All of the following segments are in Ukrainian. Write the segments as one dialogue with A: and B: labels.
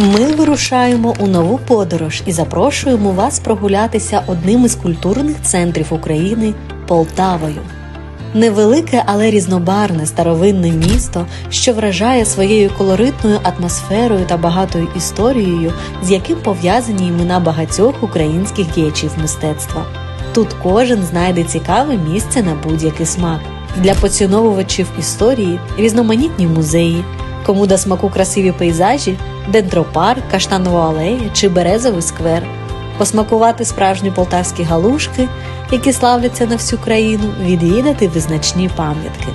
A: Ми вирушаємо у нову подорож і запрошуємо вас прогулятися одним із культурних центрів України Полтавою. Невелике, але різнобарне старовинне місто, що вражає своєю колоритною атмосферою та багатою історією, з яким пов'язані імена багатьох українських діячів мистецтва. Тут кожен знайде цікаве місце на будь-який смак. Для поціновувачів історії різноманітні музеї, кому до смаку красиві пейзажі, дендропарк, каштанова алея чи березовий сквер, посмакувати справжні полтавські галушки, які славляться на всю країну, відвідати визначні пам'ятки.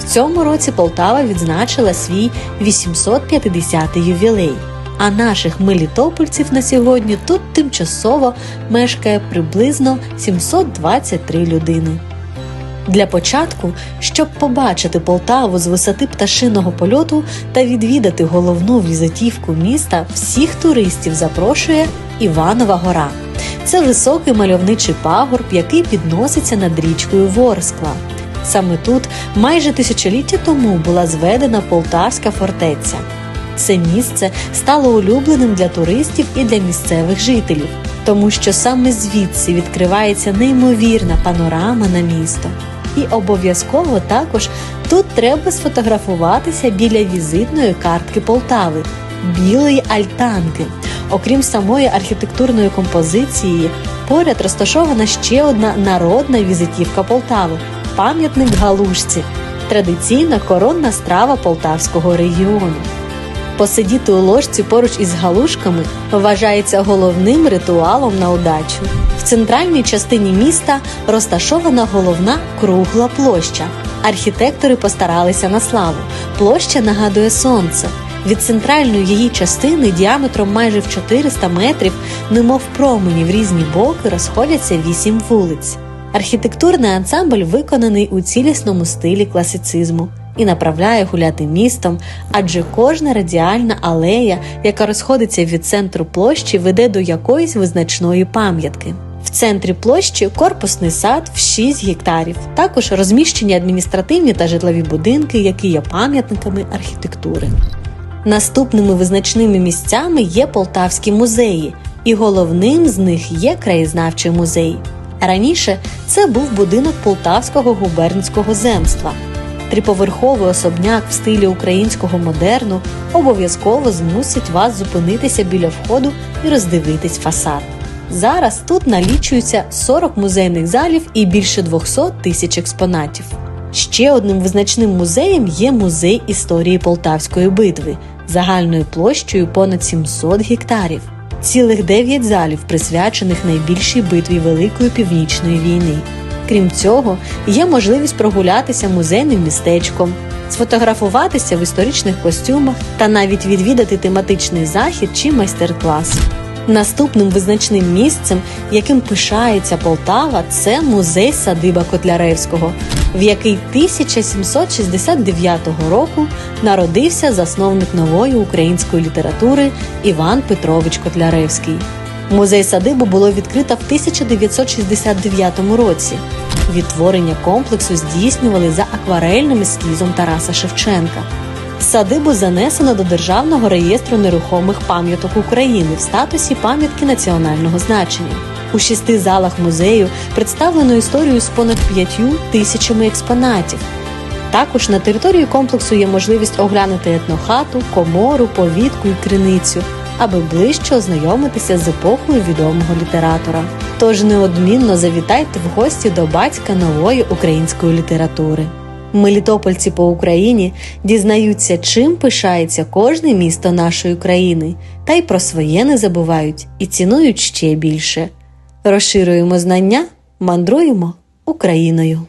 A: В цьому році Полтава відзначила свій 850-й ювілей. А наших мелітопольців на сьогодні тут тимчасово мешкає приблизно 723 людини. Для початку, щоб побачити Полтаву з висоти пташиного польоту та відвідати головну візитівку міста, всіх туристів запрошує Іванова гора. Це високий мальовничий пагорб, який підноситься над річкою Ворскла. Саме тут майже тисячоліття тому була зведена Полтавська фортеця. Це місце стало улюбленим для туристів і для місцевих жителів, тому що саме звідси відкривається неймовірна панорама на місто. І обов'язково також тут треба сфотографуватися біля візитної картки Полтави білої альтанки. Окрім самої архітектурної композиції, поряд розташована ще одна народна візитівка Полтави пам'ятник галушці, традиційна коронна страва полтавського регіону. Посидіти у ложці поруч із галушками вважається головним ритуалом на удачу. В центральній частині міста розташована головна кругла площа. Архітектори постаралися на славу. Площа нагадує сонце. Від центральної її частини діаметром майже в 400 метрів, немов промені в різні боки, розходяться вісім вулиць. Архітектурний ансамбль виконаний у цілісному стилі класицизму і направляє гуляти містом, адже кожна радіальна алея, яка розходиться від центру площі, веде до якоїсь визначної пам'ятки. В центрі площі корпусний сад в 6 гектарів. Також розміщені адміністративні та житлові будинки, які є пам'ятниками архітектури. Наступними визначними місцями є полтавські музеї, і головним з них є краєзнавчий музей. Раніше це був будинок полтавського губернського земства. Триповерховий особняк в стилі українського модерну обов'язково змусить вас зупинитися біля входу і роздивитись фасад. Зараз тут налічується 40 музейних залів і більше 200 тисяч експонатів. Ще одним визначним музеєм є музей історії Полтавської битви загальною площею понад 700 гектарів. Цілих 9 залів, присвячених найбільшій битві Великої Північної війни. Крім цього, є можливість прогулятися музейним містечком, сфотографуватися в історичних костюмах та навіть відвідати тематичний захід чи майстер-клас. Наступним визначним місцем, яким пишається Полтава, це музей садиба Котляревського, в який 1769 року народився засновник нової української літератури Іван Петрович Котляревський. Музей садибу було відкрито в 1969 році. Відтворення комплексу здійснювали за акварельним ескізом Тараса Шевченка. Садибу занесено до Державного реєстру нерухомих пам'яток України в статусі пам'ятки національного значення. У шести залах музею представлено історію з понад п'ятью тисячами експонатів. Також на території комплексу є можливість оглянути етнохату, комору, повітку і криницю, аби ближче ознайомитися з епохою відомого літератора. Тож неодмінно завітайте в гості до батька нової української літератури. Мелітопольці по Україні дізнаються, чим пишається кожне місто нашої країни, та й про своє не забувають і цінують ще більше. Розширюємо знання, мандруємо Україною.